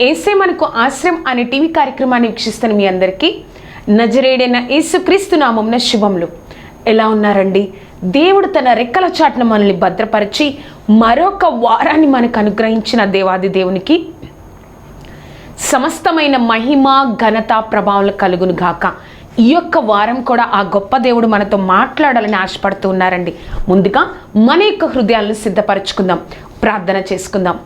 ఏసే మనకు ఆశ్రయం అనే టీవీ కార్యక్రమాన్ని వీక్షిస్తున్న మీ అందరికీ నజరేడైన యేసుక్రీస్తు నామంన శుభములు. ఎలా ఉన్నారండి? దేవుడు తన రెక్కల చాటున మనల్ని భద్రపరిచి మరొక వారాన్ని మనకు అనుగ్రహించిన దేవాది దేవునికి సమస్తమైన మహిమ ఘనత ప్రభావాలు కలుగును గాక. ఈ యొక్క వారం కూడా ఆ గొప్ప దేవుడు మనతో మాట్లాడాలని ఆశపడుతూ ఉన్నారండి. ముందుగా మన యొక్క హృదయాలను సిద్ధపరచుకుందాం. ప్రార్థన చేసుకుందాం.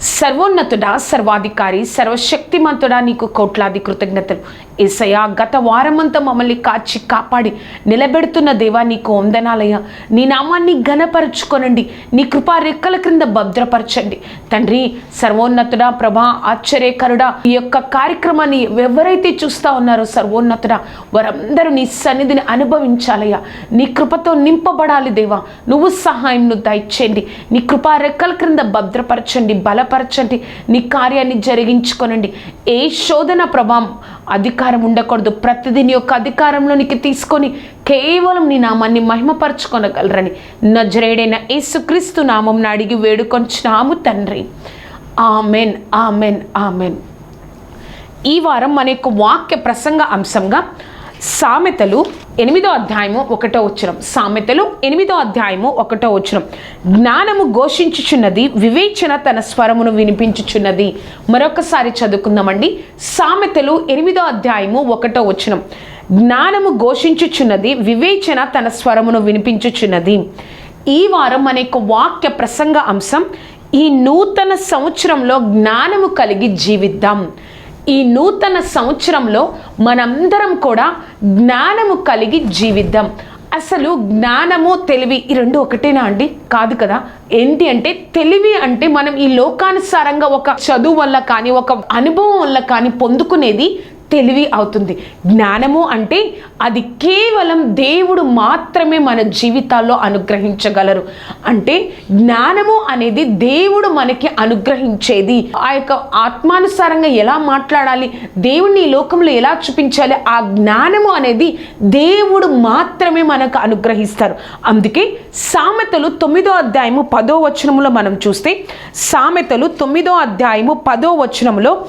సర్వోన్నతుడా సర్వాధికారి సర్వశక్తిమంతుడా నీకు కోట్లాది కృతజ్ఞతలు. ఏసయ్యా గత వారమంతా మమ్మల్ని కాచి కాపాడి నిలబెడుతున్న దేవా నీకు వందనాలయ్యా. నీ నామాన్ని ఘనపరచుకొనండి. నీ కృపా రెక్కల క్రింద భద్రపరచండి. తండ్రి సర్వోన్నతుడా ప్రభా ఆశ్చర్యకరుడా ఈ యొక్క కార్యక్రమాన్ని ఎవరైతే చూస్తా ఉన్నారో సర్వోన్నతుడా వారందరూ నీ సన్నిధిని అనుభవించాలయ్యా. నీ కృపతో నింపబడాలి దేవా. నువ్వు సహాయంను దయచేయండి. నీ కృపా రెక్కల క్రింద భద్రపరచండి. బలపరచండి. నీ కార్యాన్ని జరిగించుకొనండి. ఏ శోధన ప్రభావం అధికారం ఉండకూడదు. ప్రతిదీ నీ యొక్క అధికారంలోనికి తీసుకొని కేవలం నీ నామాన్ని మహిమపరచుకొనగలరని నజరేడైన యేసుక్రీస్తు నామం అడిగి వేడుకొంచినాము తండ్రి. Amen amen amen. ఈ వారం మన యొక్క వాక్య ప్రసంగ అంశంగా సామెతలు ఎనిమిదో అధ్యాయము ఒకటో వచ్చరం సామెతలు ఎనిమిదో అధ్యాయము ఒకటో వచ్చరం జ్ఞానము ఘోషించుచున్నది వివేచన తన స్వరమును వినిపించుచున్నది. మరొకసారి చదువుకుందామండి. సామెతలు ఎనిమిదో అధ్యాయము ఒకటో వచ్చరం జ్ఞానము ఘోషించుచున్నది వివేచన తన స్వరమును వినిపించుచున్నది. ఈ వారం మన యొక్క వాక్య ప్రసంగ అంశం ఈ నూతన సంవత్సరంలో జ్ఞానము కలిగి జీవిద్దాం. ఈ నూతన సంవత్సరంలో మనందరం కూడా జ్ఞానము కలిగి జీవిద్దాం. అసలు జ్ఞానము తెలివి ఈ రెండు ఒకటేనా అండి? కాదు కదా. ఏంటి అంటే తెలివి అంటే మనం ఈ లోకానుసారంగా ఒక చదువు వల్ల కానీ ఒక అనుభవం వల్ల కానీ పొందుకునేది తెలివి అవుతుంది. జ్ఞానము అంటే అది కేవలం దేవుడు మాత్రమే మన జీవితాల్లో అనుగ్రహించగలరు. అంటే జ్ఞానము అనేది దేవుడు మనకి అనుగ్రహించేది. ఆ యొక్క ఆత్మానుసారంగా ఎలా మాట్లాడాలి? దేవుణ్ణి ఈ లోకంలో ఎలా చూపించాలి? ఆ జ్ఞానము అనేది దేవుడు మాత్రమే మనకు అనుగ్రహిస్తారు. అందుకే సామెతలు తొమ్మిదో అధ్యాయము పదో వచనములో మనం చూస్తే సామెతలు తొమ్మిదో అధ్యాయము పదో వచనములో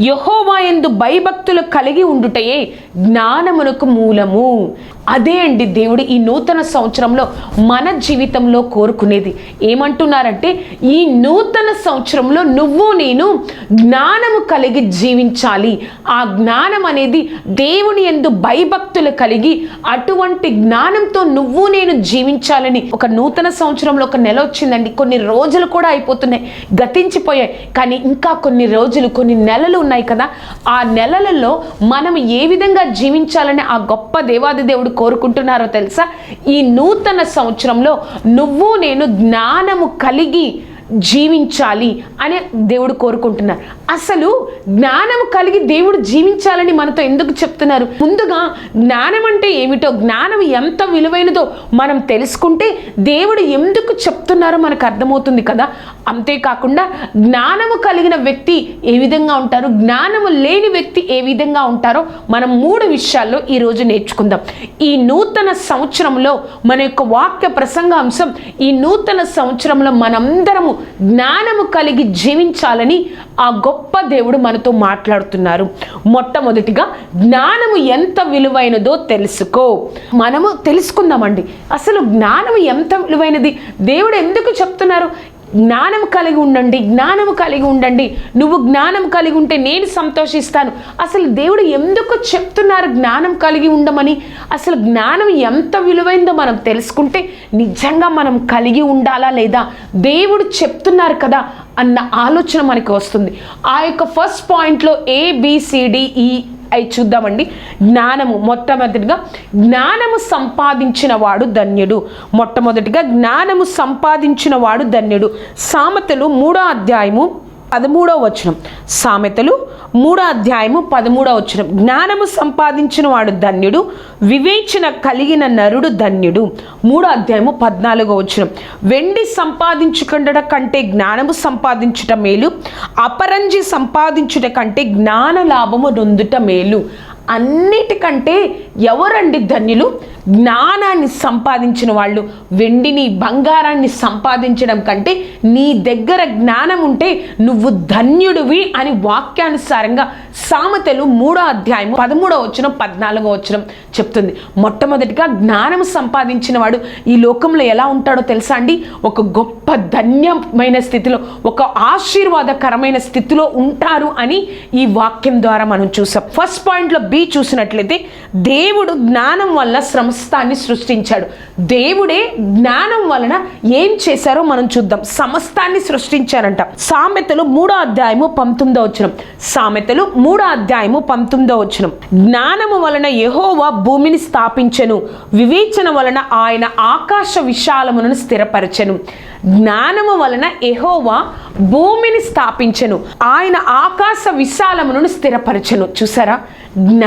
యహోవాయందు భయభక్తులు కలిగి ఉండుటయే జ్ఞానమునకు మూలము. అదే అండి దేవుడు ఈ నూతన సంవత్సరంలో మన జీవితంలో కోరుకునేది. ఏమంటున్నారంటే ఈ నూతన సంవత్సరంలో నువ్వు నేను జ్ఞానము కలిగి జీవించాలి. ఆ జ్ఞానం అనేది దేవుని ఎందు భయభక్తులు కలిగి అటువంటి జ్ఞానంతో నువ్వు నేను జీవించాలని ఒక నూతన సంవత్సరంలో ఒక నెల వచ్చిందండి. కొన్ని రోజులు కూడా అయిపోతున్నాయి గతించిపోయాయి. కానీ ఇంకా కొన్ని రోజులు కొన్ని నెలలు ఉన్నాయి కదా ఆ నెలలలో మనం ఏ విధంగా జీవించాలని ఆ గొప్ప దేవాది దేవుడు కోరుకుంటున్నారో తెలుసా? ఈ నూతన సంవత్సరంలో నువ్వు నేను జ్ఞానము కలిగి జీవించాలి అని దేవుడు కోరుకుంటున్నారు. అసలు జ్ఞానం కలిగి దేవుడు జీవించాలని మనతో ఎందుకు చెప్తున్నారు? ముందుగా జ్ఞానం అంటే ఏమిటో జ్ఞానం ఎంత విలువైనదో మనం తెలుసుకుంటే దేవుడు ఎందుకు చెప్తున్నారో మనకు అర్థమవుతుంది కదా. అంతేకాకుండా జ్ఞానము కలిగిన వ్యక్తి ఏ విధంగా ఉంటారు? జ్ఞానము లేని వ్యక్తి ఏ విధంగా ఉంటారో మనం మూడు విషయాల్లో ఈరోజు నేర్చుకుందాం. ఈ నూతన సంవత్సరంలో మన యొక్క వాక్య ప్రసంగ అంశం ఈ నూతన సంవత్సరంలో మనందరము జ్ఞానము కలిగి జీవించాలని ఆ గొప్ప దేవుడు మనతో మాట్లాడుతున్నారు. మొట్టమొదటిగా జ్ఞానము ఎంత విలువైనదో తెలుసుకో. మనము తెలుసుకుందామండి. అసలు జ్ఞానము ఎంత విలువైనది? దేవుడు ఎందుకు చెప్తున్నారు? జ్ఞానం కలిగి ఉండండి జ్ఞానం కలిగి ఉండండి. నువ్వు జ్ఞానం కలిగి ఉంటే నేను సంతోషిస్తాను. అసలు దేవుడు ఎందుకు చెప్తున్నారు జ్ఞానం కలిగి ఉండమని? అసలు జ్ఞానం ఎంత విలువైందో మనం తెలుసుకుంటే నిజంగా మనం కలిగి ఉండాలా లేదా? దేవుడు చెప్తున్నారు కదా అన్న ఆలోచన మనకి వస్తుంది. ఆ యొక్క ఫస్ట్ పాయింట్లో ఏబిసిడిఈ అవి చూద్దామండి. జ్ఞానము మొట్టమొదటిగా జ్ఞానము సంపాదించిన వాడు ధన్యుడు. మొట్టమొదటిగా జ్ఞానము సంపాదించిన వాడు ధన్యుడు. సామెతలు మూడో అధ్యాయము పదమూడవ వచనం. సామెతలు మూడో అధ్యాయము పదమూడవ వచనం. జ్ఞానము సంపాదించిన వాడు ధన్యుడు వివేచన కలిగిన నరుడు ధన్యుడు. మూడో అధ్యాయము పద్నాలుగో వచనం. వెండి సంపాదించుకుండట కంటే జ్ఞానము సంపాదించుట మేలు అపరంజి సంపాదించుట కంటే జ్ఞాన లాభము నొందుట మేలు. అన్నిటికంటే ఎవరండి ధన్యులు? జ్ఞానాన్ని సంపాదించిన వాళ్ళు వెండిని బంగారాన్ని సంపాదించడం కంటే నీ దగ్గర జ్ఞానం ఉంటే నువ్వు ధన్యుడివి అని వాక్యానుసారంగా సామెతలు మూడో అధ్యాయం పదమూడో వచ్చిన పద్నాలుగో వచ్చిన చెప్తుంది. మొట్టమొదటిగా జ్ఞానం సంపాదించిన వాడు ఈ లోకంలో ఎలా ఉంటాడో తెలుసా అండి? ఒక గొప్ప ధన్యమైన స్థితిలో ఒక ఆశీర్వాదకరమైన స్థితిలో ఉంటారు అని ఈ వాక్యం ద్వారా మనం చూసాం. ఫస్ట్ పాయింట్లో బి చూసినట్లయితే దేవుడు జ్ఞానం వల్ల సమస్తాన్ని సృష్టించాడు. దేవుడే జ్ఞానం వలన ఏం చేశారో మనం చూద్దాం. సమస్తాన్ని సృష్టించారంట. సామెతలు మూడో అధ్యాయము పంతొమ్మిదో వచ్చినం సామెతలు మూడో అధ్యాయము పంతొమ్మిదో వచ్చినం జ్ఞానము వలన యహోవా భూమిని స్థాపించను. వివేచన వలన ఆయన ఆకాశ విశాలమును స్థిరపరచను. జ్ఞానము వలన ఎహోవా భూమిని స్థాపించను. ఆయన ఆకాశ విశాలమును స్థిరపరచను. చూసారా?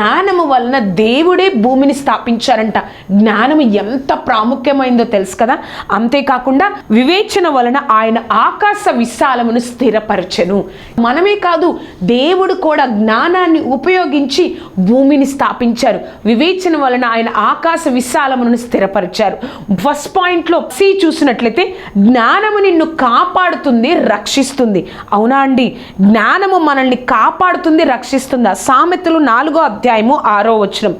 జ్ఞానము వలన దేవుడే భూమిని స్థాపించారంట. జ్ఞానము ఎంత ప్రాముఖ్యమైందో తెలుసు కదా? అంతేకాకుండా వివేచన వలన ఆయన ఆకాశ విశాలమును స్థిరపరచెను. మనమే కాదు దేవుడు కూడా జ్ఞానాన్ని ఉపయోగించి భూమిని స్థాపించారు. వివేచన వలన ఆయన ఆకాశ విశాలమును స్థిరపరిచారు. ఫస్ట్ పాయింట్లో సి చూసినట్లయితే జ్ఞానము నిన్ను కాపాడుతుంది రక్షిస్తుంది. అవునా అండి? జ్ఞానము మనల్ని కాపాడుతుంది రక్షిస్తుందా? సామెతలు నాలుగో అధ్యాయము ఆరో వచనం.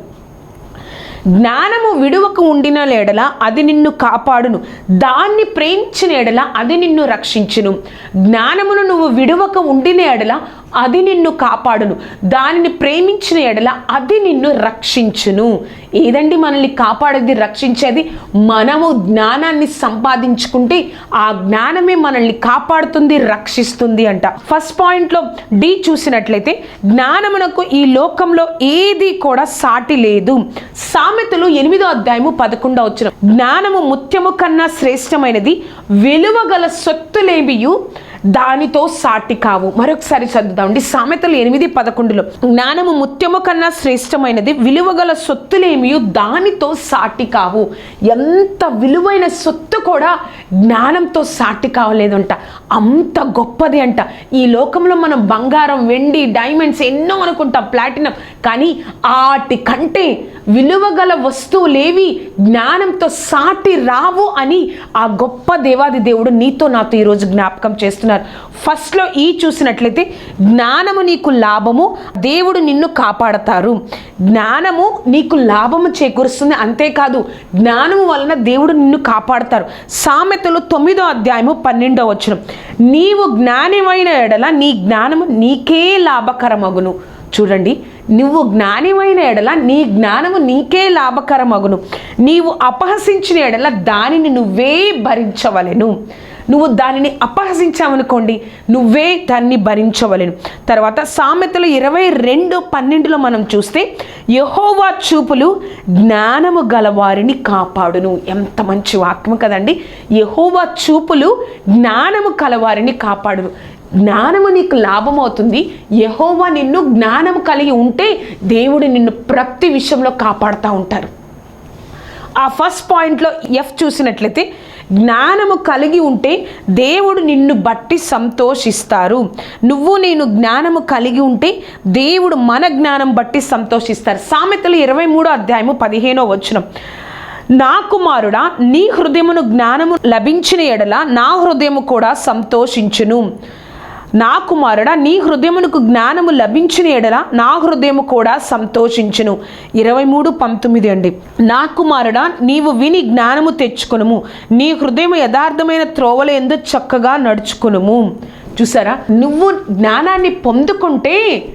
జ్ఞానము విడువకు ఉండిన లేడల అది నిన్ను కాపాడును. దాన్ని ప్రేమించిన ఎడల అది నిన్ను రక్షించును. జ్ఞానమును నువ్వు విడువక ఉండిన ఎడల అది నిన్ను కాపాడును. దానిని ప్రేమించిన ఎడల అది నిన్ను రక్షించును. ఏదండి మనల్ని కాపాడేది రక్షించేది? మనము జ్ఞానాన్ని సంపాదించుకుంటే ఆ జ్ఞానమే మనల్ని కాపాడుతుంది రక్షిస్తుంది అంట. ఫస్ట్ పాయింట్లో డి చూసినట్లయితే జ్ఞానమునకు ఈ లోకంలో ఏది కూడా సాటి లేదు. సామెతలు ఎనిమిదో అధ్యాయము పదకొండో వచ్చిన జ్ఞానము ముత్యము కన్నా శ్రేష్టమైనది విలువగల సొత్తులేమియు? దానితో సాటి కావు. మరొకసారి చదువుదామండి సామెతలు ఎనిమిది పదకొండులో జ్ఞానము ముత్యము కన్నా శ్రేష్టమైనది విలువగల సొత్తులేమియు దానితో సాటి కావు. ఎంత విలువైన సొత్తు కూడా జ్ఞానంతో సాటి కావలేదంట. అంత గొప్పది అంట. ఈ లోకంలో మనం బంగారం వెండి డైమండ్స్ ఎన్నో అనుకుంటాం ప్లాటినం. కానీ వాటి కంటే విలువగల వస్తువులేవి జ్ఞానంతో సాటి రావు అని ఆ గొప్ప దేవాది దేవుడు నీతో నాతో ఈరోజు జ్ఞాపకం చేస్తున్నారు ఫస్ట్లో ఈ చూసినట్లయితే జ్ఞానము నీకు లాభము దేవుడు నిన్ను కాపాడతారు. జ్ఞానము నీకు లాభము చేకూరుస్తుంది అంతేకాదు జ్ఞానము వలన దేవుడు నిన్ను కాపాడతారు. సామెతలు తొమ్మిదో అధ్యాయము పన్నెండో వచ్చిన నీవు జ్ఞానమైన ఎడల నీ జ్ఞానము నీకే లాభకరమగును. చూడండి నువ్వు జ్ఞానివైన ఎడల నీ జ్ఞానము నీకే లాభకరమగును. నీవు అపహసించిన ఎడల దానిని నువ్వే భరించవలెను. నువ్వు దానిని అపహసించావనుకోండి నువ్వే దాన్ని భరించవలెను. తర్వాత సామెతలు ఇరవై రెండు పన్నెండులో మనం చూస్తే యహోవా చూపులు జ్ఞానము గలవారిని కాపాడును. ఎంత మంచి వాక్యం కదండి. యహోవా చూపులు జ్ఞానము కలవారిని కాపాడును. జ్ఞానము నీకు లాభం అవుతుంది యహోవా నిన్ను జ్ఞానము కలిగి ఉంటే దేవుడు నిన్ను ప్రతి విషయంలో కాపాడుతూ ఉంటారు. ఆ ఫస్ట్ పాయింట్లో ఎఫ్ చూసినట్లయితే జ్ఞానము కలిగి ఉంటే దేవుడు నిన్ను బట్టి సంతోషిస్తారు. నువ్వు నేను జ్ఞానము కలిగి ఉంటే దేవుడు మన జ్ఞానం బట్టి సంతోషిస్తారు. సామెతలు ఇరవై మూడో అధ్యాయము పదిహేనో వచనం. నా కుమారుడా నీ హృదయమును జ్ఞానము లభించిన ఎడల నా హృదయము కూడా సంతోషించును. నా కుమారుడా నీ హృదయమునకు జ్ఞానము లభించిన ఎడల నా హృదయము కూడా సంతోషించును. ఇరవై మూడు పంతొమ్మిది అండి. నా కుమారుడా నీవు విని జ్ఞానము తెచ్చుకునుము. నీ హృదయం యథార్థమైన త్రోవల ఎందు చక్కగా నడుచుకునుము. చూసారా? నువ్వు జ్ఞానాన్ని పొందుకుంటే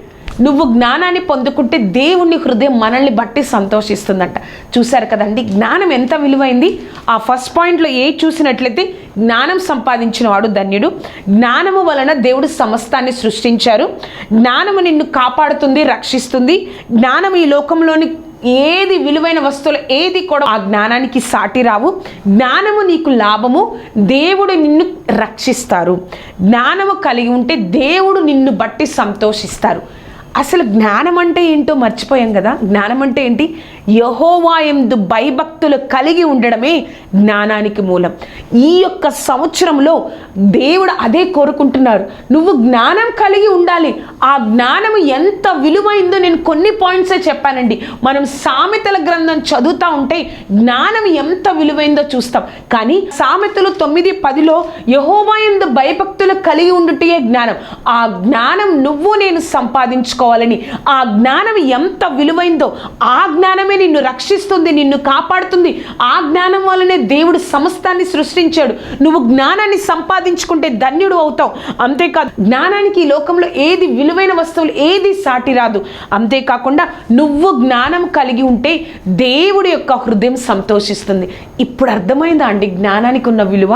నువ్వు జ్ఞానాన్ని పొందుకుంటే దేవుని హృదయం మనల్ని బట్టి సంతోషిస్తుందంట. చూశారు కదండి జ్ఞానం ఎంత విలువైంది? ఆ ఫస్ట్ పాయింట్లో ఏ చూసినట్లయితే జ్ఞానం సంపాదించిన వాడు ధన్యుడు. జ్ఞానము వలన దేవుడు సమస్తాన్ని సృష్టించారు. జ్ఞానము నిన్ను కాపాడుతుంది రక్షిస్తుంది. జ్ఞానం ఈ లోకంలోని ఏది విలువైన వస్తువులు ఏది కూడా ఆ జ్ఞానానికి సాటి రావు. జ్ఞానము నీకు లాభము దేవుడు నిన్ను రక్షిస్తారు. జ్ఞానము కలిగి ఉంటే దేవుడు నిన్ను బట్టి సంతోషిస్తారు. అసలు జ్ఞానం అంటే ఏంటో మర్చిపోయాం కదా. జ్ఞానం అంటే ఏంటి? యహోవాయందు భయభక్తులు కలిగి ఉండడమే జ్ఞానానికి మూలం. ఈ యొక్క సంవత్సరంలో దేవుడు అదే కోరుకుంటున్నారు నువ్వు జ్ఞానం కలిగి ఉండాలి. ఆ జ్ఞానం ఎంత విలువైందో నేను కొన్ని పాయింట్సే చెప్పానండి. మనం సామెతల గ్రంథం చదువుతా ఉంటే జ్ఞానం ఎంత విలువైందో చూస్తాం. కానీ సామెతలు తొమ్మిది పదిలో యహోవా ఎందు భయభక్తులు కలిగి ఉండుటే జ్ఞానం. ఆ జ్ఞానం నువ్వు నేను సంపాదించుకోవాలని. ఆ జ్ఞానం ఎంత విలువైందో ఆ జ్ఞానమే నిన్ను రక్షిస్తుంది నిన్ను కాపాడుతుంది. ఆ జ్ఞానం వల్లనే దేవుడు సమస్తాన్ని సృష్టించాడు. నువ్వు జ్ఞానాన్ని సంపాదించుకుంటే ధన్యుడు అవుతావు. అంతేకాదు జ్ఞానానికి ఈ లోకంలో ఏది విలువైన వస్తువులు ఏది సాటి రాదు. అంతేకాకుండా నువ్వు జ్ఞానం కలిగి ఉంటే దేవుడి యొక్క హృదయం సంతోషిస్తుంది. ఇప్పుడు అర్థమైందా అండి జ్ఞానానికి ఉన్న విలువ?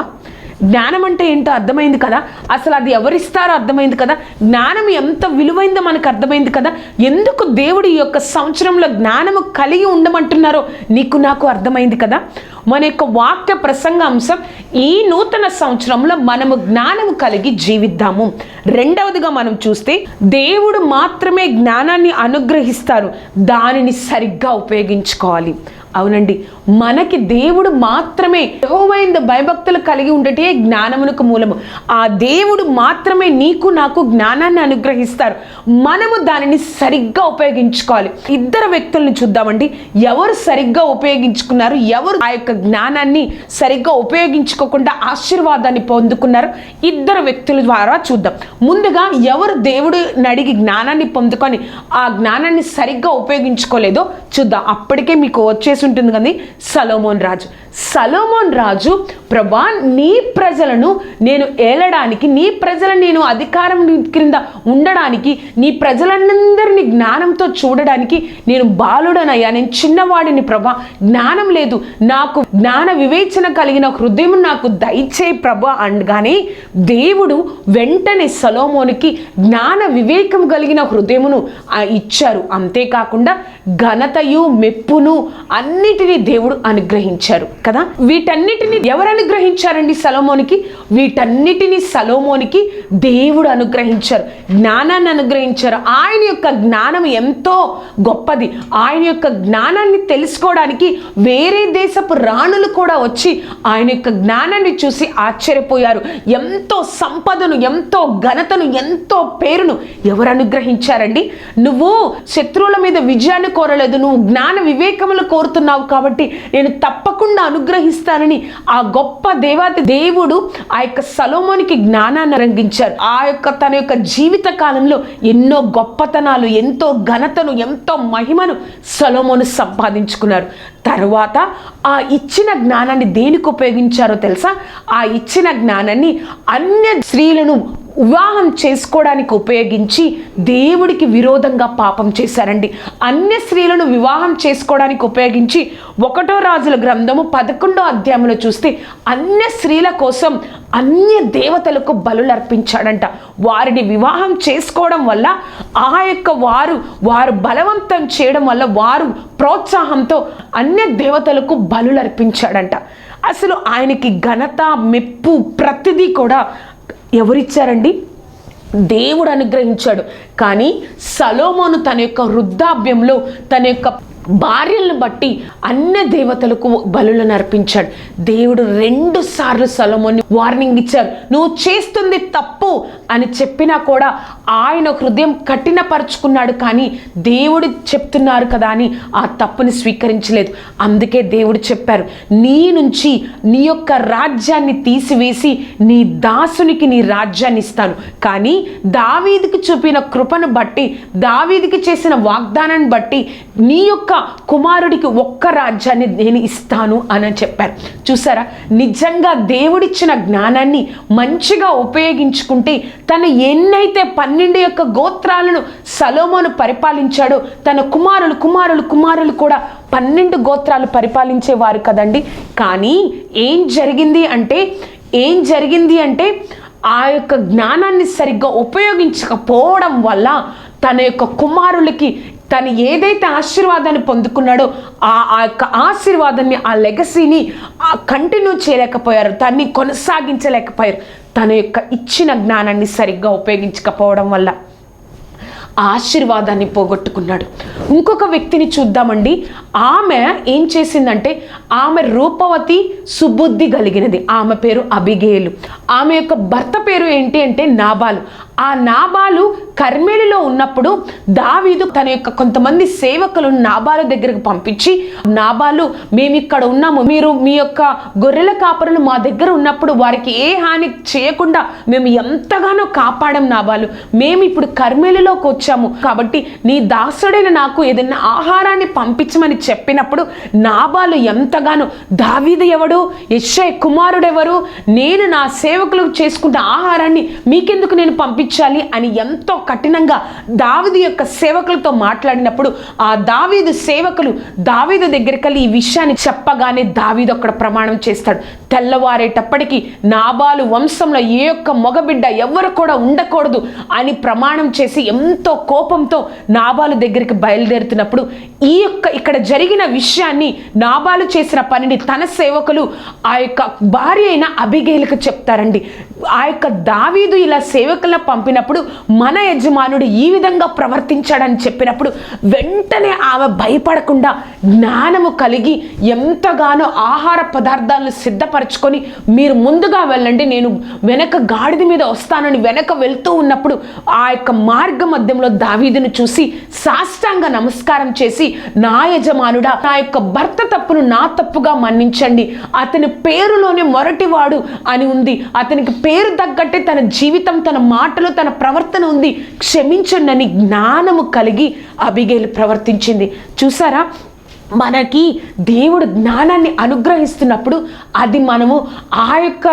జ్ఞానం అంటే ఏంటో అర్థమైంది కదా? అసలు అది ఎవరిస్తారో అర్థమైంది కదా? జ్ఞానం ఎంత విలువైందో మనకు అర్థమైంది కదా? ఎందుకు దేవుడు ఈ యొక్క సంవత్సరంలో జ్ఞానము కలిగి ఉండమంటున్నారో నీకు నాకు అర్థమైంది కదా? మన యొక్క వాక్య ప్రసంగ అంశం ఈ నూతన సంవత్సరంలో మనము జ్ఞానము కలిగి జీవిద్దాము. రెండవదిగా మనం చూస్తే దేవుడు మాత్రమే జ్ఞానాన్ని అనుగ్రహిస్తారు. దానిని సరిగ్గా ఉపయోగించుకోవాలి. అవునండి మనకి దేవుడు మాత్రమే యహోవైన భయభక్తులు కలిగి ఉండటే జ్ఞానమునకు మూలము. ఆ దేవుడు మాత్రమే నీకు నాకు జ్ఞానాన్ని అనుగ్రహిస్తారు. మనము దానిని సరిగ్గా ఉపయోగించుకోవాలి. ఇద్దరు వ్యక్తులను చూద్దామండి. ఎవరు సరిగ్గా ఉపయోగించుకున్నారు? ఎవరు ఆ యొక్క జ్ఞానాన్ని సరిగ్గా ఉపయోగించుకోకుండా ఆశీర్వాదాన్ని పొందుకున్నారు? ఇద్దరు వ్యక్తుల ద్వారా చూద్దాం. ముందుగా ఎవరు దేవుడు నడిగి జ్ఞానాన్ని పొందుకొని ఆ జ్ఞానాన్ని సరిగ్గా ఉపయోగించుకోలేదో చూద్దాం. అప్పటికే మీకు వచ్చేసి ఉంటుంది కానీ సలోమోన్ రాజు. సలోమోన్ రాజు ప్రభా నీ ప్రజలను నేను ఏలడానికి నీ ప్రజలను నేను అధికారం క్రింద ఉండడానికి నీ ప్రజలందరినీ జ్ఞానంతో చూడడానికి నేను బాలుడనయ్యా. నేను చిన్నవాడిని ప్రభా. జ్ఞానం లేదు. నాకు జ్ఞాన వివేచన కలిగిన హృదయం నాకు దయచే ప్రభా అనగానే దేవుడు వెంటనే సలోమోనికి జ్ఞాన వివేకం కలిగిన హృదయమును ఇచ్చారు. అంతేకాకుండా ఘనతయు మెప్పును అన్నిటినీ దేవుడు అనుగ్రహించారు కదా? వీటన్నిటిని ఎవరు అనుగ్రహించారండి సలోమోనికి? వీటన్నిటిని సలోమోనికి దేవుడు అనుగ్రహించారు జ్ఞానాన్ని అనుగ్రహించారు. ఆయన యొక్క జ్ఞానం ఎంతో గొప్పది. ఆయన యొక్క జ్ఞానాన్ని తెలుసుకోవడానికి వేరే దేశపు రాణులు కూడా వచ్చి ఆయన యొక్క జ్ఞానాన్ని చూసి ఆశ్చర్యపోయారు. ఎంతో సంపదను ఎంతో ఘనతను ఎంతో పేరును ఎవరు అనుగ్రహించారండి? నువ్వు శత్రువుల మీద విజయాన్ని కోరలేదు నువ్వు జ్ఞాన వివేకములు కోరుతున్నావు కాబట్టి నేను తప్పకుండా అనుగ్రహిస్తానని ఆ గొప్ప దేవాతి దేవుడు ఆ యొక్క సలోమోనికి జ్ఞానాన్ని రంగించారు. ఆ యొక్క తన యొక్క జీవిత కాలంలో ఎన్నో గొప్పతనాలు ఎంతో ఘనతను ఎంతో మహిమను సలోమోను సంపాదించుకున్నారు. తర్వాత ఆ ఇచ్చిన జ్ఞానాన్ని దేనికి ఉపయోగించారో తెలుసా? ఆ ఇచ్చిన జ్ఞానాన్ని అన్య స్త్రీలను వివాహం చేసుకోవడానికి ఉపయోగించి దేవుడికి విరోధంగా పాపం చేశారండి. అన్య స్త్రీలను వివాహం చేసుకోవడానికి ఉపయోగించి ఒకటో రాజుల గ్రంథము పదకొండో అధ్యాయంలో చూస్తే అన్య స్త్రీల కోసం అన్య దేవతలకు బలులు అర్పించాడంట వారిని వివాహం చేసుకోవడం వల్ల ఆ యొక్క వారు వారు బలవంతం చేయడం వల్ల వారు ప్రోత్సాహంతో అన్య దేవతలకు బలులు అర్పించాడంట అసలు ఆయనకి ఘనత మెప్పు ప్రతిదీ కూడా ఎవరిచ్చారండి? దేవుడు అనుగ్రహించాడు. కానీ సలోమోను తన యొక్క వృద్ధాప్యంలో తన యొక్క భార్యలను బట్టి అన్న దేవతలకు బలులను అర్పించాడు. దేవుడు రెండు సార్లు సలోమోని వార్నింగ్ ఇచ్చారు నువ్వు చేస్తుంది తప్పు అని చెప్పినా కూడా ఆయన హృదయం కఠినపరుచుకున్నాడు కానీ దేవుడు చెప్తున్నారు కదా అని ఆ తప్పుని స్వీకరించలేదు. అందుకే దేవుడు చెప్పారు నీ నుంచి నీ యొక్క రాజ్యాన్ని తీసివేసి నీ దాసునికి నీ రాజ్యాన్ని ఇస్తాను. కానీ దావీదికి చూపిన కృపను బట్టి దావీదికి చేసిన వాగ్దానాన్ని బట్టి నీ యొక్క కుమారుడికి ఒక్క రాజ్యాన్ని నేను ఇస్తాను అని చెప్పారు. చూసారా? నిజంగా దేవుడిచ్చిన జ్ఞానాన్ని మంచిగా ఉపయోగించుకుంటే తను ఎన్నైతే పన్నెండు యొక్క గోత్రాలను సలోమోను పరిపాలించాడో తన కుమారులు కుమారులు కుమారులు కూడా పన్నెండు గోత్రాలు పరిపాలించేవారు కదండి. కానీ ఏం జరిగింది అంటే ఏం జరిగింది అంటే ఆ యొక్క జ్ఞానాన్ని సరిగ్గా ఉపయోగించకపోవడం వల్ల తన యొక్క కుమారులకి తను ఏదైతే ఆశీర్వాదాన్ని పొందుకున్నాడో ఆ ఆ యొక్క ఆశీర్వాదాన్ని ఆ లెగసీని కంటిన్యూ చేయలేకపోయారు దాన్ని కొనసాగించలేకపోయారు. తన యొక్క ఇచ్చిన జ్ఞానాన్ని సరిగ్గా ఉపయోగించకపోవడం వల్ల ఆశీర్వాదాన్ని పోగొట్టుకున్నాడు. ఇంకొక వ్యక్తిని చూద్దామండి. ఆమె ఏం చేసిందంటే ఆమె రూపవతి సుబుద్ధి కలిగినది. ఆమె పేరు అబిగేలు. ఆమె యొక్క భర్త పేరు ఏంటి అంటే నాబాలు. ఆ నాబాలు కర్మేలిలో ఉన్నప్పుడు దావీదు తన యొక్క కొంతమంది సేవకులు నాబాలు దగ్గరకు పంపించి నాబాలు మేము ఇక్కడ ఉన్నాము. మీరు మీ యొక్క గొర్రెల కాపరులు మా దగ్గర ఉన్నప్పుడు వారికి ఏ హాని చేయకుండా మేము ఎంతగానో కాపాడాం నాబాలు. మేము ఇప్పుడు కర్మేలిలోకి వచ్చాము. కాబట్టి నీ దాసుడైన నాకు ఏదైనా ఆహారాన్ని పంపించమని చెప్పినప్పుడు నాబాలు ఎంతగానో దావీదు ఎవడు? యశ్ఐ కుమారుడెవరు? నేను నా సేవకులకు చేసుకున్న ఆహారాన్ని మీకెందుకు నేను పంపించు పంపించాలి అని ఎంతో కఠినంగా దావిది యొక్క సేవకులతో మాట్లాడినప్పుడు ఆ దావీదు సేవకులు దావీదు దగ్గరికి వెళ్ళి ఈ విషయాన్ని చెప్పగానే దావీదు అక్కడ ప్రమాణం చేస్తాడు. తెల్లవారేటప్పటికి నాబాలు వంశంలో ఏ యొక్క మగబిడ్డ ఎవరు కూడా ఉండకూడదు అని ప్రమాణం చేసి ఎంతో కోపంతో నాబాలు దగ్గరికి బయలుదేరుతున్నప్పుడు ఈ యొక్క ఇక్కడ జరిగిన విషయాన్ని నాబాలు చేసిన పనిని తన సేవకులు ఆ యొక్క భార్య అయిన అబిగేలకు చెప్తారండి. ఆ యొక్క దావీదు ఇలా సేవకులను పంపినప్పుడు మన యజమానుడు ఈ విధంగా ప్రవర్తించాడని చెప్పినప్పుడు వెంటనే ఆమె భయపడకుండా జ్ఞానము కలిగి ఎంతగానో ఆహార పదార్థాలను సిద్ధపరచుకొని మీరు ముందుగా వెళ్ళండి నేను వెనక గాడిద మీద వస్తానని వెనక వెళ్తూ ఉన్నప్పుడు ఆ యొక్క మార్గ మధ్యంలో దావీదును చూసి సాష్టాంగ నమస్కారం చేసి నా యజమానుడా నా యొక్క భర్త తప్పును నా తప్పుగా మన్నించండి. అతని పేరులోనే మొరటివాడు అని ఉంది. అతనికి పేరు పేరు తగ్గట్టే తన జీవితం తన మాటలు తన ప్రవర్తన ఉంది. క్షమించండి జ్ఞానము కలిగి అబిగేలు ప్రవర్తించింది. చూసారా? మనకి దేవుడు జ్ఞానాన్ని అనుగ్రహిస్తున్నప్పుడు అది మనము ఆ యొక్క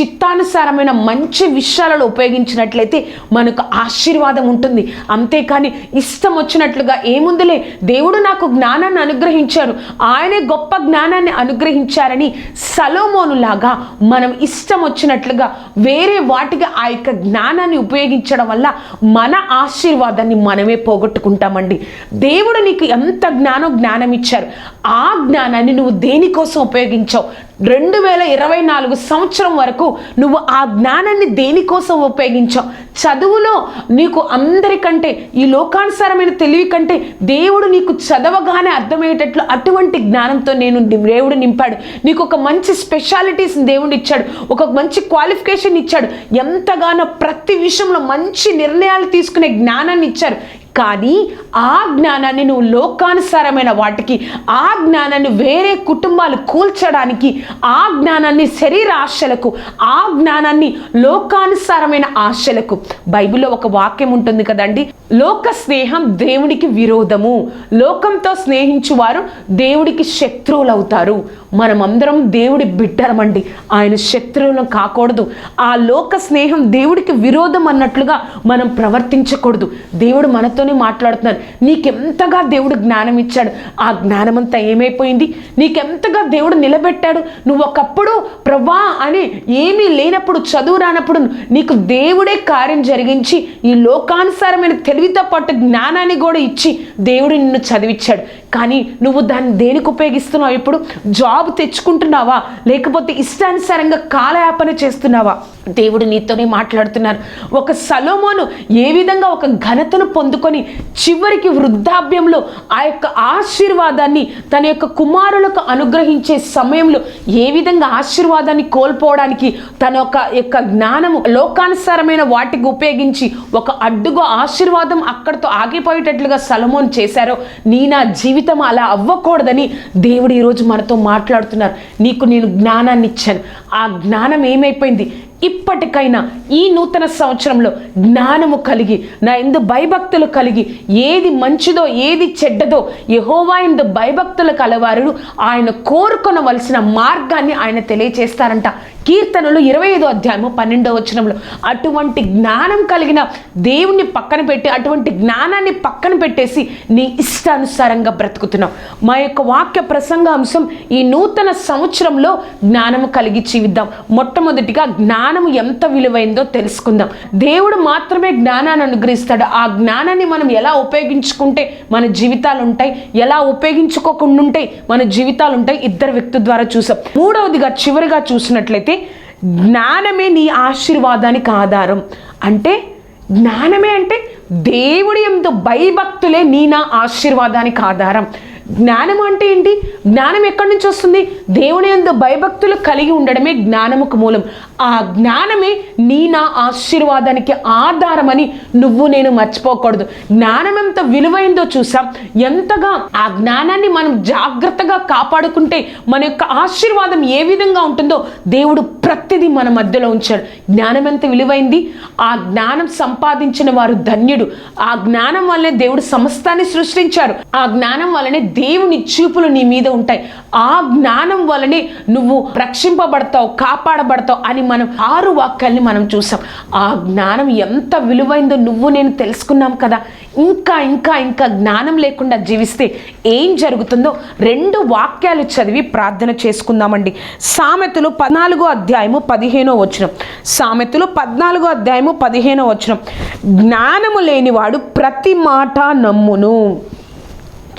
చిత్తానుసారమైన మంచి విషయాలలో ఉపయోగించినట్లయితే మనకు ఆశీర్వాదం ఉంటుంది. అంతేకాని ఇష్టం వచ్చినట్లుగా ఏముందిలే? దేవుడు నాకు జ్ఞానాన్ని అనుగ్రహించారు. ఆయనే గొప్ప జ్ఞానాన్ని అనుగ్రహించారని సలోమోనులాగా మనం ఇష్టం వచ్చినట్లుగా వేరే వాటికి ఆ యొక్క జ్ఞానాన్ని ఉపయోగించడం వల్ల మన ఆశీర్వాదాన్ని మనమే పోగొట్టుకుంటామండి. దేవుడు నీకు ఎంత జ్ఞానం జ్ఞానం ఇచ్చారు ఆ జ్ఞానాన్ని నువ్వు దేనికోసం ఉపయోగించావు? రెండు వేల ఇరవై నాలుగు సంవత్సరం వరకు నువ్వు ఆ జ్ఞానాన్ని దేనికోసం ఉపయోగించావు? చదువులో నీకు అందరికంటే ఈ లోకానుసారమైన తెలివి కంటే దేవుడు నీకు చదవగానే అర్థమయ్యేటట్లు అటువంటి జ్ఞానంతో నేను దేవుడు నింపాడు. నీకు ఒక మంచి స్పెషాలిటీస్ దేవుడు ఇచ్చాడు. ఒక మంచి క్వాలిఫికేషన్ ఇచ్చాడు. ఎంతగానో ప్రతి విషయంలో మంచి నిర్ణయాలు తీసుకునే జ్ఞానాన్ని ఇచ్చారు. కానీ ఆ జ్ఞానాన్ని నువ్వు లోకానుసారమైన వాటికి ఆ జ్ఞానాన్ని వేరే కుటుంబాలు కూల్చడానికి ఆ జ్ఞానాన్ని శరీర ఆశలకు ఆ జ్ఞానాన్ని లోకానుసారమైన ఆశలకు. బైబిల్లో ఒక వాక్యం ఉంటుంది కదండి లోక స్నేహం దేవుడికి విరోధము. లోకంతో స్నేహించువారు దేవుడికి శత్రువులవుతారు. మనమందరం దేవుడి బిడ్డలమండి. ఆయన శత్రువులను కాకూడదు. ఆ లోక స్నేహం దేవుడికి విరోధం అన్నట్లుగా మనం ప్రవర్తించకూడదు. దేవుడు మనతోనే మాట్లాడుతున్నారు నీకెంతగా దేవుడు జ్ఞానం ఇచ్చాడు ఆ జ్ఞానమంతా ఏమైపోయింది? నీకెంతగా దేవుడు నిలబెట్టాడు? నువ్వు ఒకప్పుడు ప్రభా అని ఏమీ లేనప్పుడు చదువు రానప్పుడు నీకు దేవుడే కార్యం జరిగించి ఈ లోకానుసారమైన తెలివితో పాటు జ్ఞానాన్ని కూడా ఇచ్చి దేవుడు నిన్ను చదివిచ్చాడు. కానీ నువ్వు దాన్ని దేనికి ఉపయోగిస్తున్నావు ఇప్పుడు? జాబ్ తెచ్చుకుంటున్నావా? లేకపోతే ఇష్టానుసారంగా కాలయాపన చేస్తున్నావా? దేవుడు నీతోనే మాట్లాడుతున్నారు. ఒక సలోమోను ఏ విధంగా ఒక ఘనతను పొందుకొని చివరికి వృద్ధాప్యంలో ఆ యొక్క ఆశీర్వాదాన్ని తన యొక్క కుమారులకు అనుగ్రహించే సమయంలో ఏ విధంగా ఆశీర్వాదాన్ని కోల్పోవడానికి తన యొక్క యొక్క జ్ఞానము లోకానుసారమైన వాటికి ఉపయోగించి ఒక అడ్డుగా ఆశీర్వాదం అక్కడితో ఆగిపోయేటట్లుగా సలమోన్ చేశారో నీ నా జీవితం అలా అవ్వకూడదని దేవుడు ఈరోజు మనతో మాట్లాడు మాట్లాడుతున్నారు. నీకు నేను జ్ఞానాన్ని ఇచ్చాను. ఆ జ్ఞానం ఏమైపోయింది? ఇప్పటికైనా ఈ నూతన సంవత్సరంలో జ్ఞానము కలిగి నా ఎందు భయభక్తులు కలిగి ఏది మంచిదో ఏది చెడ్డదో యహోవా ఎందు భయభక్తులు కలవారు ఆయన కోరుకొనవలసిన మార్గాన్ని ఆయన తెలియచేస్తారంట. కీర్తనలు ఇరవై ఐదో అధ్యాయము పన్నెండో వచనంలో అటువంటి జ్ఞానం కలిగిన దేవుణ్ణి పక్కన పెట్టి అటువంటి జ్ఞానాన్ని పక్కన పెట్టేసి నీ ఇష్టానుసారంగా బ్రతుకుతున్నావు. మా యొక్క వాక్య ప్రసంగాంశం ఈ నూతన సంవత్సరంలో జ్ఞానము కలిగి జీవిద్దాం. మొట్టమొదటిగా జ్ఞానము ఎంత విలువైందో తెలుసుకుందాం. దేవుడు మాత్రమే జ్ఞానాన్ని అనుగ్రహిస్తాడు. ఆ జ్ఞానాన్ని మనం ఎలా ఉపయోగించుకుంటే మన జీవితాలు ఉంటాయి ఎలా ఉపయోగించుకోకుండా ఉంటే మన జీవితాలు ఉంటాయి ఇద్దరు వ్యక్తుల ద్వారా చూసాం. మూడవదిగా చివరిగా చూసినట్లయితే జ్ఞానమే నీ ఆశీర్వాదానికి ఆధారం. అంటే జ్ఞానమే అంటే దేవుడి ఎందు భయభక్తులే నీ నా ఆశీర్వాదానికి ఆధారం. జ్ఞానం అంటే ఏంటి? జ్ఞానం ఎక్కడి నుంచి వస్తుంది? దేవుని ఎందు భయభక్తులు కలిగి ఉండడమే జ్ఞానముకు మూలం. ఆ జ్ఞానమే నీ నా ఆశీర్వాదానికి ఆధారమని నువ్వు నేను మర్చిపోకూడదు. జ్ఞానం ఎంత విలువైందో చూసాం. ఎంతగా ఆ జ్ఞానాన్ని మనం జాగ్రత్తగా కాపాడుకుంటే మన యొక్క ఆశీర్వాదం ఏ విధంగా ఉంటుందో దేవుడు ప్రతిదీ మన మధ్యలో ఉంచాడు. జ్ఞానం ఎంత విలువైంది? ఆ జ్ఞానం సంపాదించిన వారు ధన్యుడు. ఆ జ్ఞానం వల్లనే దేవుడు సమస్తాన్ని సృష్టించారు ఆ జ్ఞానం వల్లనే దేవుని చూపులు నీ మీద ఉంటాయి. ఆ జ్ఞానం వల్లనే నువ్వు రక్షింపబడతావు కాపాడబడతావు అని మనం ఆరు వాక్యాల్ని మనం చూసాం. ఆ జ్ఞానం ఎంత విలువైందో నువ్వు నేను తెలుసుకున్నాం కదా. ఇంకా ఇంకా ఇంకా జ్ఞానం లేకుండా జీవిస్తే ఏం జరుగుతుందో రెండు వాక్యాలు చదివి ప్రార్థన చేసుకుందామండి. సామెతలు పద్నాలుగో అధ్యాయము పదిహేనో వచనం. సామెతలు పద్నాలుగో అధ్యాయము పదిహేనో వచనం. జ్ఞానము లేనివాడు ప్రతి మాట నమ్మును.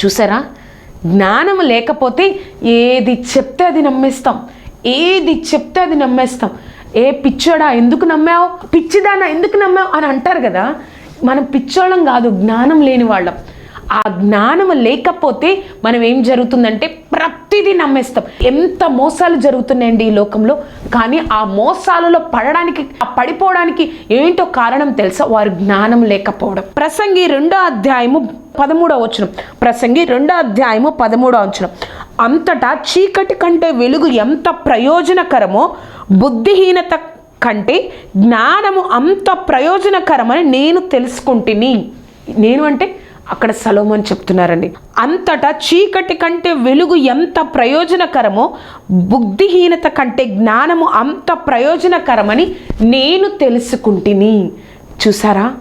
చూసారా? జ్ఞానం లేకపోతే ఏది చెప్తే అది నమ్మేస్తాం. ఏది చెప్తే అది నమ్మేస్తాం. ఏ పిచ్చోడా ఎందుకు నమ్మావు? పిచ్చిదానా ఎందుకు నమ్మావు? అని అంటారు కదా. మనం పిచ్చోళ్ళం కాదు జ్ఞానం లేని వాళ్ళం. ఆ జ్ఞానం లేకపోతే మనం ఏం జరుగుతుందంటే ప్రతిదీ నమ్మేస్తాం. ఎంత మోసాలు జరుగుతున్నాయండి ఈ లోకంలో. కానీ ఆ మోసాలలో పడడానికి ఆ పడిపోవడానికి ఏంటో కారణం తెలుసా? వారు జ్ఞానం లేకపోవడం. ప్రసంగి రెండో అధ్యాయము పదమూడవ వచనం. ప్రసంగి రెండో అధ్యాయము పదమూడవ వచనం. అంతటా చీకటి కంటే వెలుగు ఎంత ప్రయోజనకరమో బుద్ధిహీనత కంటే జ్ఞానము అంత ప్రయోజనకరమని నేను తెలుసుకుంటుని. నేను అంటే అక్కడ సలోమన్ చెప్తున్నారండి. అంతటా చీకటి కంటే వెలుగు ఎంత ప్రయోజనకరమో బుద్ధిహీనత కంటే జ్ఞానము అంత ప్రయోజనకరమని నేను తెలుసుకుంటుని. చూసారా?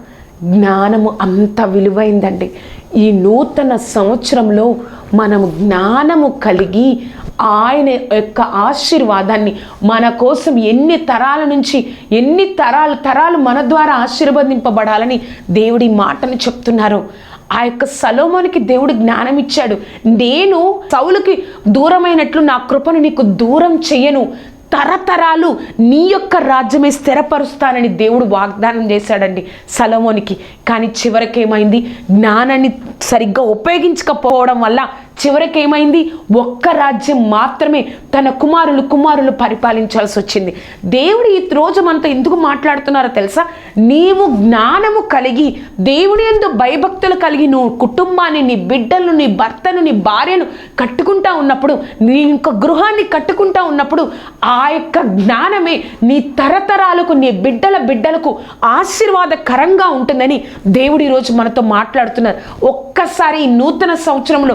జ్ఞానము అంత విలువైందండి. ఈ నూతన సంవత్సరంలో మనము జ్ఞానము కలిగి ఆయన యొక్క ఆశీర్వాదాన్ని మన కోసం ఎన్ని తరాల నుంచి ఎన్ని తరాలు తరాలు మన ద్వారా ఆశీర్వదింపబడాలని దేవుడి మాటను చెప్తున్నారు. ఆ యొక్క సలోమోనికి దేవుడు జ్ఞానం ఇచ్చాడు. నేను సౌలుకి దూరమైనట్లు నా కృపను నీకు దూరం చేయను తరతరాలు నీ యొక్క రాజ్యమే స్థిరపరుస్తానని దేవుడు వాగ్దానం చేశాడండి సలోమోనికి. కానీ చివరికి ఏమైంది జ్ఞానాన్ని సరిగ్గా ఉపయోగించకపోవడం వల్ల చివరికి ఏమైంది ఒక్క రాజ్యం మాత్రమే తన కుమారులు కుమారులు పరిపాలించాల్సి వచ్చింది. దేవుడు ఈ రోజు మనతో ఎందుకు మాట్లాడుతున్నారో తెలుసా? నీవు జ్ఞానము కలిగి దేవుని ఎందు భయభక్తులు కలిగి నువ్వు కుటుంబాన్ని నీ బిడ్డలను నీ భర్తను నీ భార్యను కట్టుకుంటా ఉన్నప్పుడు నీ యొక్క గృహాన్ని కట్టుకుంటా ఉన్నప్పుడు ఆ యొక్క జ్ఞానమే నీ తరతరాలకు నీ బిడ్డల బిడ్డలకు ఆశీర్వాదకరంగా ఉంటుందని దేవుడు ఈరోజు మనతో మాట్లాడుతున్నారు. ఒక్కసారి ఈ నూతన సంవత్సరంలో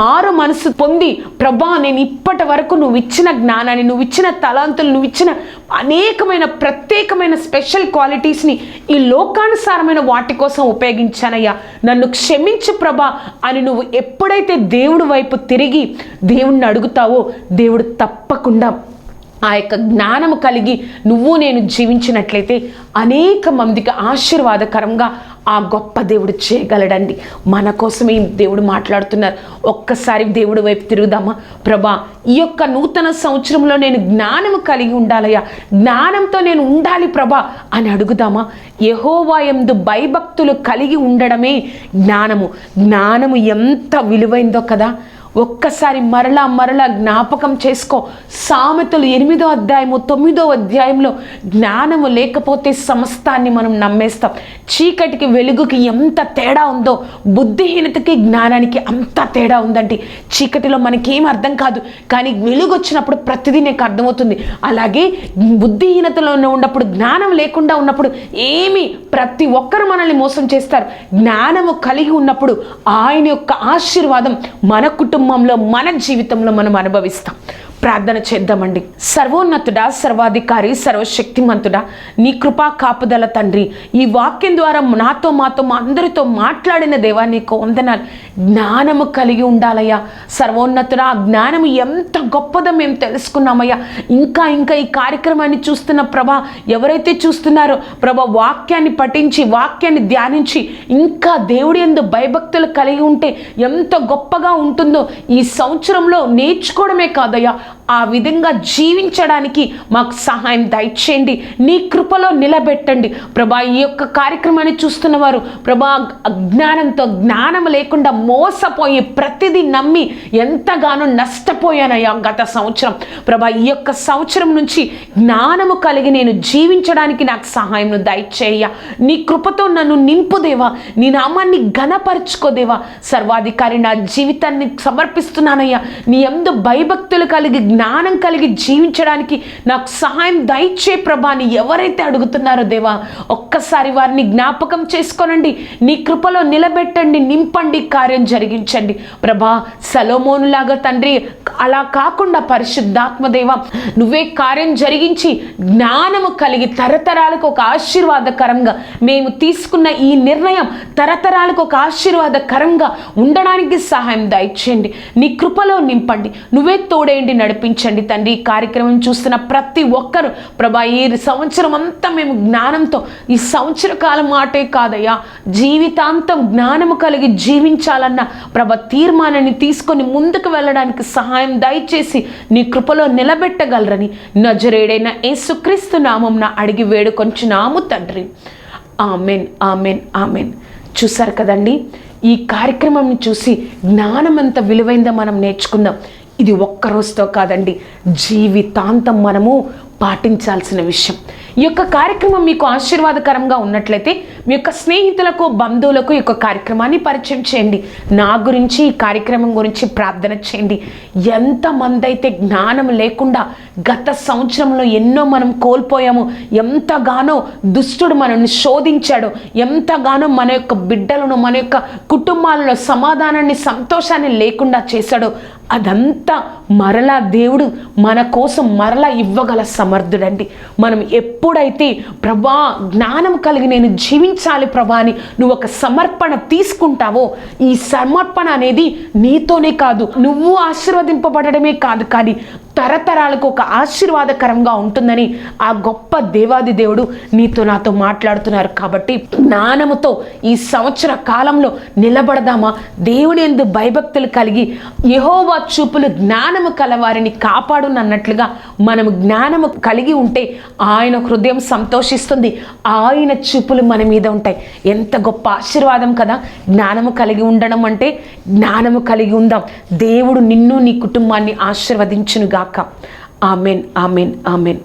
మారు మనసు పొంది ప్రభా నేను ఇప్పటి వరకు నువ్వు ఇచ్చిన జ్ఞానాన్ని నువ్వు ఇచ్చిన తలాంతులు నువ్వు ఇచ్చిన అనేకమైన ప్రత్యేకమైన స్పెషల్ క్వాలిటీస్ని ఈ లోకానుసారమైన వాటి కోసం ఉపయోగించానయ్యా. నన్ను క్షమించు ప్రభా అని నువ్వు ఎప్పుడైతే దేవుడి వైపు తిరిగి దేవుణ్ణి అడుగుతావో దేవుడు తప్పకుండా ఆ యొక్క జ్ఞానము కలిగి నువ్వు నేను జీవించినట్లయితే అనేక మందికి ఆశీర్వాదకరంగా ఆ గొప్ప దేవుడు చేయగలడండి. మన కోసమే దేవుడు మాట్లాడుతున్నారు. ఒక్కసారి దేవుడి వైపు తిరుగుదామా? ప్రభా ఈ యొక్క నూతన సంవత్సరంలో నేను జ్ఞానము కలిగి ఉండాలయ్యా. జ్ఞానంతో నేను ఉండాలి ప్రభా అని అడుగుదామా? యహోవా ఎందు భయభక్తులు కలిగి ఉండడమే జ్ఞానము. జ్ఞానము ఎంత విలువైందో కదా. ఒక్కసారి మరలా మరలా జ్ఞాపకం చేసుకో. సామెతలు ఎనిమిదో అధ్యాయము తొమ్మిదో అధ్యాయంలో జ్ఞానము లేకపోతే సమస్తాన్ని మనం నమ్మేస్తాం. చీకటికి వెలుగుకి ఎంత తేడా ఉందో బుద్ధిహీనతకి జ్ఞానానికి అంత తేడా ఉందండి. చీకటిలో మనకేం అర్థం కాదు కానీ వెలుగు వచ్చినప్పుడు ప్రతిదీ నీకు అర్థమవుతుంది. అలాగే బుద్ధిహీనతలో ఉన్నప్పుడు జ్ఞానం లేకుండా ఉన్నప్పుడు ఏమి ప్రతి ఒక్కరు మనల్ని మోసం చేస్తారు. జ్ఞానము కలిగి ఉన్నప్పుడు ఆయన యొక్క ఆశీర్వాదం మన కుటుంబం కుటుంబంలో మన జీవితంలో మనం అనుభవిస్తాం. ప్రార్థన చేద్దామండి. సర్వోన్నతుడా సర్వాధికారి సర్వశక్తిమంతుడా నీ కృపా కాపుదల తండ్రి ఈ వాక్యం ద్వారా నాతో మాతో మా అందరితో మాట్లాడిన దేవా నీకు వందనాలు. జ్ఞానము కలిగి ఉండాలయ్యా. సర్వోన్నతుడ ఆ జ్ఞానము ఎంత గొప్పదో మేము తెలుసుకున్నామయ్యా. ఇంకా ఇంకా ఈ కార్యక్రమాన్ని చూస్తున్న ప్రభా ఎవరైతే చూస్తున్నారో ప్రభా వాక్యాన్ని పఠించి వాక్యాన్ని ధ్యానించి ఇంకా దేవుడి ఎందు భయభక్తులు కలిగి ఉంటే ఎంత గొప్పగా ఉంటుందో ఈ సంవత్సరంలో నేర్చుకోవడమే కాదయ్యా. ఆ విధంగా జీవించడానికి మాకు సహాయం దయచేయండి. నీ కృపలో నిలబెట్టండి. ప్రభా ఈ యొక్క కార్యక్రమాన్ని చూస్తున్న వారు ప్రభా అజ్ఞానంతో జ్ఞానం లేకుండా మోసపోయి ప్రతిదీ నమ్మి ఎంతగానో నష్టపోయానయ్యా గత సంవత్సరం. ప్రభా ఈ యొక్క సంవత్సరం నుంచి జ్ఞానము కలిగి నేను జీవించడానికి నాకు సహాయం దయచేయ నీ కృపతో నన్ను నింపుదేవా నీ నామాన్ని ఘనపరుచుకోదేవా సర్వాధికారి నా జీవితాన్ని సమర్పిస్తున్నానయ్యా. నీ ఎందు భయభక్తులు కలిగి జ్ఞానం కలిగి జీవించడానికి నాకు సహాయం దయచే ప్రభాని ఎవరైతే అడుగుతున్నారో దేవా ఒక్కసారి వారిని జ్ఞాపకం చేసుకోనండి. నీ కృపలో నిలబెట్టండి నింపండి కార్యం జరిగించండి. ప్రభా సలోమోనులాగా తండ్రి అలా కాకుండా పరిశుద్ధాత్మదేవ నువ్వే కార్యం జరిగించి జ్ఞానము కలిగి తరతరాలకు ఒక ఆశీర్వాదకరంగా మేము తీసుకున్న ఈ నిర్ణయం తరతరాలకు ఒక ఆశీర్వాదకరంగా ఉండడానికి సహాయం దయచేయండి. నీ కృపలో నింపండి. నువ్వే తోడేయండి నడిపి నడిపించండి తండ్రి. ఈ కార్యక్రమం చూస్తున్న ప్రతి ఒక్కరు ప్రభా ఈ సంవత్సరం అంతా మేము జ్ఞానంతో ఈ సంవత్సర కాలం మాటే కాదయ్యా జీవితాంతం జ్ఞానము కలిగి జీవించాలన్న ప్రభ తీర్మానాన్ని తీసుకొని ముందుకు వెళ్ళడానికి సహాయం దయచేసి నీ కృపలో నిలబెట్టగలరని నజరేడైన యేసుక్రీస్తు నామంన అడిగి వేడుకొంచున్నాము తండ్రి. Amen amen amen. చూసారు కదండి ఈ కార్యక్రమంని చూసి జ్ఞానం ఎంత విలువైందో మనం నేర్చుకుందాం. ఇది ఒక్క రోజుతో కాదండి. జీవితాంతం మనము పాటించాల్సిన విషయం. ఈ యొక్క కార్యక్రమం మీకు ఆశీర్వాదకరంగా ఉన్నట్లయితే మీ యొక్క స్నేహితులకు బంధువులకు ఈ యొక్క కార్యక్రమాన్ని పరిచయం చేయండి. నా గురించి ఈ కార్యక్రమం గురించి ప్రార్థన చేయండి. ఎంతమంది అయితే జ్ఞానం లేకుండా గత సంవత్సరంలో ఎన్నో మనం కోల్పోయాము ఎంతగానో దుష్టుడు మనల్ని శోధించాడు ఎంతగానో మన యొక్క బిడ్డలను మన యొక్క కుటుంబాలలో సమాధానాన్ని సంతోషాన్ని లేకుండా చేశాడో. అదంతా మరలా దేవుడు మన కోసం మరలా ఇవ్వగల సమర్థుడండి. మనం ఎప్పుడైతే ప్రభా జ్ఞానం కలిగి నేను జీవించాలి ప్రభా అని నువ్వు ఒక సమర్పణ తీసుకుంటావో ఈ సమర్పణ అనేది నీతోనే కాదు నువ్వు ఆశీర్వదింపబడమే కాదు కానీ తరతరాలకు ఒక ఆశీర్వాదకరంగా ఉంటుందని ఆ గొప్ప దేవాది దేవుడు నీతో నాతో మాట్లాడుతున్నారు కాబట్టి జ్ఞానముతో ఈ సంవత్సర కాలంలో నిలబడదామా? దేవుని ఎందు భయభక్తులు కలిగి యహోవా చూపులు జ్ఞానము కలవారిని కాపాడునన్నట్లుగా మనం జ్ఞానము కలిగి ఉంటే ఆయన హృదయం సంతోషిస్తుంది. ఆయన చూపులు మన మీద ఉంటాయి. ఎంత గొప్ప ఆశీర్వాదం కదా? జ్ఞానము కలిగి ఉండడం అంటే జ్ఞానము కలిగి ఉందాం. దేవుడు నిన్ను నీ కుటుంబాన్ని ఆశీర్వదించునుగా ఆశీర్వదించునుగాక ఆమెన్ ఆమెన్ ఆమెన్.